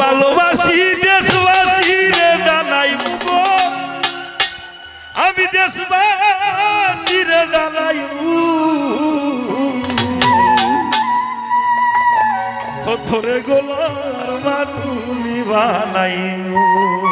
ভালোবাসি দেশবাসী রে জানাইব আমি দেশবাসী রে জানাইব থরে গোলার মাতুলি বানাইব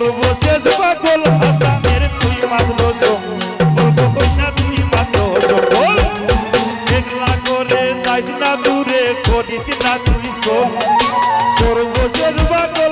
সর্বশেষ বাটল হাতামের তুই মাগলো বলব কইনা তুই মাগলো সকল একলা করে তাই না দূরে করিস না তুই সর্বশেষ বাটল